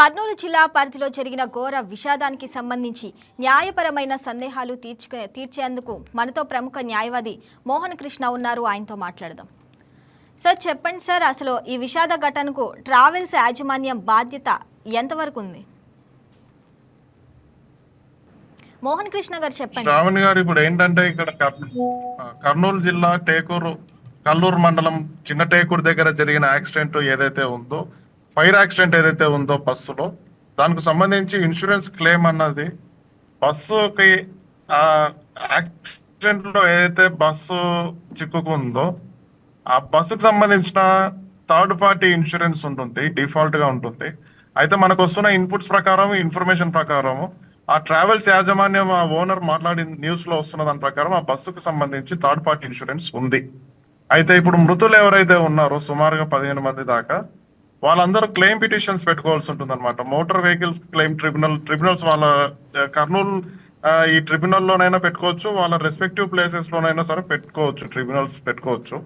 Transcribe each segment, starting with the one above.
కర్నూలు జిల్లా పరిధిలో జరిగిన ఘోర విషాదానికి సంబంధించి న్యాయపరమైన సందేహాలు తీర్చుకు తీర్చేందుకు మనతో ప్రముఖ న్యాయవాది మోహన్ కృష్ణ ఉన్నారు. ఆయనతో మాట్లాడదాం. సార్ చెప్పండి సార్ అసలు ఈ విషాద ఘటనకు ట్రావెల్స్ యాజమాన్యం బాధ్యత ఎంతవరకు ఉంది? మోహన్ కృష్ణ గారు చెప్పండి. శ్రావణి గారు ఇప్పుడు ఏంటంటే ఇక్కడ కర్నూలు జిల్లా టేకూరు కల్లూరు మండలం చిన్న టేకూరు దగ్గర జరిగిన యాక్సిడెంట్ ఏదైతే ఉందో ఫైర్ యాక్సిడెంట్ ఏదైతే ఉందో బస్సులో దానికి సంబంధించి ఇన్సూరెన్స్ క్లెయిమ్ అన్నది బస్సుకి యాక్సిడెంట్లో ఏదైతే బస్సు చిక్కుకుందో ఆ బస్సుకు సంబంధించిన థర్డ్ పార్టీ ఇన్సూరెన్స్ ఉంటుంది డిఫాల్ట్గా ఉంటుంది. అయితే మనకు వస్తున్న ఇన్పుట్స్ ప్రకారం ఇన్ఫర్మేషన్ ప్రకారం ఆ ట్రావెల్స్ యాజమాన్యం ఆ ఓనర్ మాట్లాడి న్యూస్లో వస్తున్న దాని ప్రకారం ఆ బస్సుకు సంబంధించి థర్డ్ పార్టీ ఇన్సూరెన్స్ ఉంది. అయితే ఇప్పుడు మృతులు ఎవరైతే ఉన్నారో సుమారుగా పదిహేను మంది దాకా వాళ్ళందరూ క్లెయిమ్ పిటిషన్స్ పెట్టుకోవాల్సి ఉంటుంది అనమాట motor vehicles claim tribunal tribunals వాళ్ళ కర్నూలు ఈ ట్రిబ్యునల్లోనైనా పెట్టుకోవచ్చు వాళ్ళ రెస్పెక్టివ్ ప్లేసెస్ లోనైనా సరే పెట్టుకోవచ్చు ట్రిబ్యునల్స్ పెట్టుకోవచ్చు.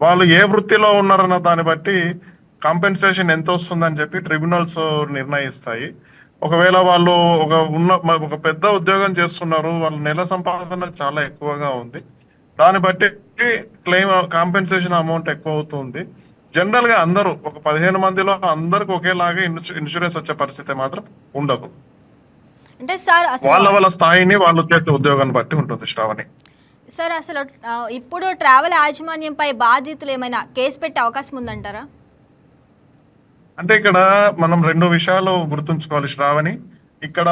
వాళ్ళు ఏ వృత్తిలో ఉన్నారన్న దాన్ని బట్టి కాంపెన్సేషన్ ఎంత వస్తుందని చెప్పి ట్రిబ్యునల్స్ నిర్ణయిస్తాయి. ఒకవేళ వాళ్ళు ఒక ఉన్న ఒక పెద్ద ఉద్యోగం చేస్తున్నారు వాళ్ళ నెల సంపాదన చాలా ఎక్కువగా ఉంది. దాన్ని బట్టి క్లెయిమ్ కాంపెన్సేషన్ అమౌంట్ ఎక్కువ అవుతుంది. జనరల్గా అందరూ ఒక పదిహేను మందిలో అందరికి ఒకేలాగా ఇన్సూ- ఇన్సూరెన్స్ వచ్చే పరిస్థితి మాత్రం ఉండదు. అంటే సార్ వాళ్ళ అసలు వాళ్ళ స్థాయిని వాళ్ళు చేసే ఉద్యోగాన్ని బట్టి ఉంటుంది శ్రావణి. సార్ అసలు ఇప్పుడు ట్రావెల్ యాజమాన్యంపై బాధితులు ఏమైనా కేసు పెట్టే అవకాశం ఉందంటారా? అంటే ఇక్కడ మనం రెండు విషయాలు గుర్తుంచుకోవాలి శ్రావణి. ఇక్కడ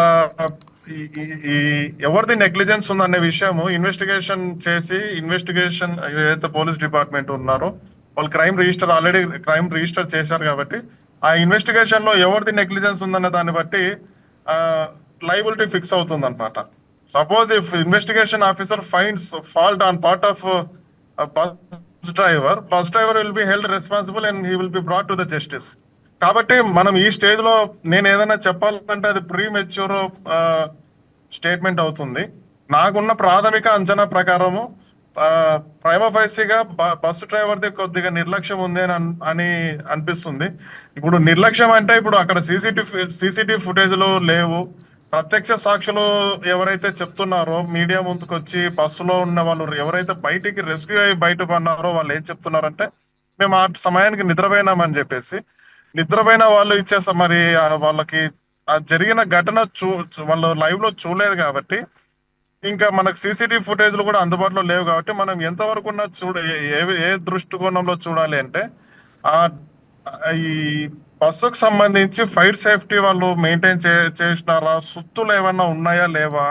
ఈ ఎవరిది నెగ్లిజెన్స్ ఉందనే విషయము ఇన్వెస్టిగేషన్ చేసి ఇన్వెస్టిగేషన్ ఏదైతే పోలీస్ డిపార్ట్మెంట్ ఉన్నారో వాళ్ళు crime register already crime register చేశారు కాబట్టి ఆ ఇన్వెస్టిగేషన్లో ఎవరిది నెగ్లిజెన్స్ ఉందన్న దాన్ని బట్టి లైబిలిటీ ఫిక్స్ అవుతుంది అనమాట suppose if investigation officer finds fault on part of bus driver bus driver will be held responsible and he will be brought to the justice కాబట్టి మనం ఈ స్టేజ్లో నేను ఏదైనా చెప్పాలంటే అది ప్రీ మెచ్యూర్ స్టేట్మెంట్ అవుతుంది. నాకున్న ప్రాథమిక అంచనా ప్రకారము ప్రైమఫైసీగా బస్సు డ్రైవర్ది కొద్దిగా నిర్లక్ష్యం ఉంది అని అని అనిపిస్తుంది. ఇప్పుడు నిర్లక్ష్యం అంటే ఇప్పుడు అక్కడ సీసీటీవీ సీసీటీవీ ఫుటేజ్లో లేవు. ప్రత్యక్ష సాక్షులు ఎవరైతే చెప్తున్నారో మీడియా ముందుకు వచ్చి బస్సులో ఉన్న వాళ్ళు ఎవరైతే బయటికి రెస్క్యూ అయ్యి బయట పన్నారో వాళ్ళు ఏం చెప్తున్నారంటే మేము ఆ సమయానికి నిద్రపోయినామని చెప్పేసి. నిద్రపోయిన వాళ్ళు ఇచ్చేస్తాం మరి వాళ్ళకి ఆ జరిగిన ఘటన చూ చూ- వాళ్ళు లైవ్లో చూడలేదు కాబట్టి ఇంకా మనకు సీసీటీవీ ఫుటేజ్లు కూడా అందుబాటులో లేవు కాబట్టి మనం ఎంతవరకు ఉన్న చూడ ఏ- ఏ దృష్టికోణంలో చూడాలి అంటే ఆ ఈ బస్సుకు సంబంధించి ఫైర్ సేఫ్టీ వాళ్ళు మెయింటైన్ చే చేసినారా? సుత్తులు ఏమన్నా ఉన్నాయా లేవా?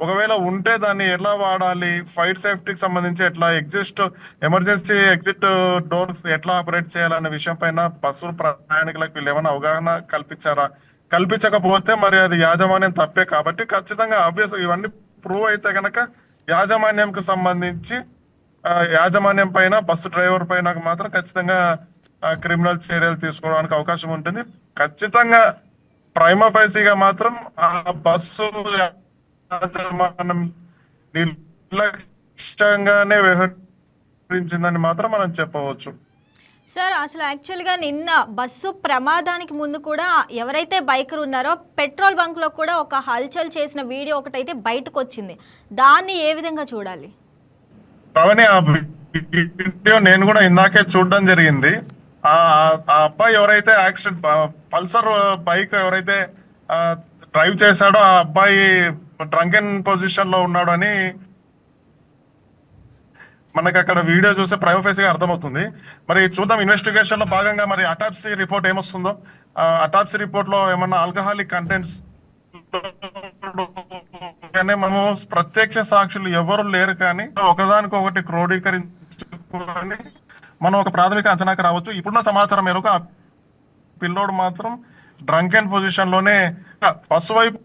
ఒకవేళ ఉంటే దాన్ని ఎలా వాడాలి? ఫైర్ సేఫ్టీకి సంబంధించి ఎట్లా ఎగ్జిస్ట్ ఎమర్జెన్సీ ఎగ్జిట్ డోర్స్ ఎట్లా ఆపరేట్ చేయాలనే విషయం పైన బస్సులు ప్రయాణికులకు వీళ్ళు ఏమైనా అవగాహన కల్పించారా? కల్పించకపోతే మరి అది యాజమాన్యం తప్పే కాబట్టి ఖచ్చితంగా ఆబ్వియస్ ఇవన్నీ ప్రూవ్ అయితే కనుక యాజమాన్యంకి సంబంధించి ఆ, యాజమాన్యం పైన బస్సు డ్రైవర్ పైన మాత్రం ఖచ్చితంగా క్రిమినల్ చర్యలు తీసుకోవడానికి అవకాశం ఉంటుంది. ఖచ్చితంగా ప్రైమఫైసీగా మాత్రం ఆ బస్సు యాజమాన్యం నిర్లక్ష్యంగానే వ్యవహరించిందని మాత్రం మనం చెప్పవచ్చు. సార్ అసలు యాక్చువల్గా నిన్న బస్సు ప్రమాదానికి ముందు కూడా ఎవరైతే బైకర్ ఉన్నారో పెట్రోల్ బంక్లో కూడా ఒక హల్చల్ చేసిన వీడియో ఒకటైతే బయటకు వచ్చింది దాన్ని ఏ విధంగా చూడాలి? అవన్నీ ఆ వీడియో నేను కూడా ఇందాకే చూడడం జరిగింది. ఆ ఆ అబ్బాయి ఎవరైతే యాక్సిడెంట్ పల్సర్ బైక్ ఎవరైతే డ్రైవ్ చేశాడో ఆ అబ్బాయి డ్రంకెన్ పొజిషన్లో ఉన్నాడు అని మనకి అక్కడ వీడియో చూస్తే ప్రైవఫేస్గా అర్థమవుతుంది. మరి చూద్దాం ఇన్వెస్టిగేషన్లో భాగంగా మరి అటాప్సీ రిపోర్ట్ ఏమొస్తుందో. అటాప్సీ రిపోర్ట్లో ఏమన్నా ఆల్కహాలిక్ కంటెంట్స్ కానీ మనము ప్రత్యక్ష సాక్షులు ఎవరు లేరు కానీ ఒకదానికొకటి క్రోడీకరించుకొని మనం ఒక ప్రాథమిక అంచనాకి రావచ్చు. ఇప్పుడున్న సమాచారం మేరకు ఆ పిల్లోడు మాత్రం డ్రంకెన్ పొజిషన్లోనే బస్సు వైపు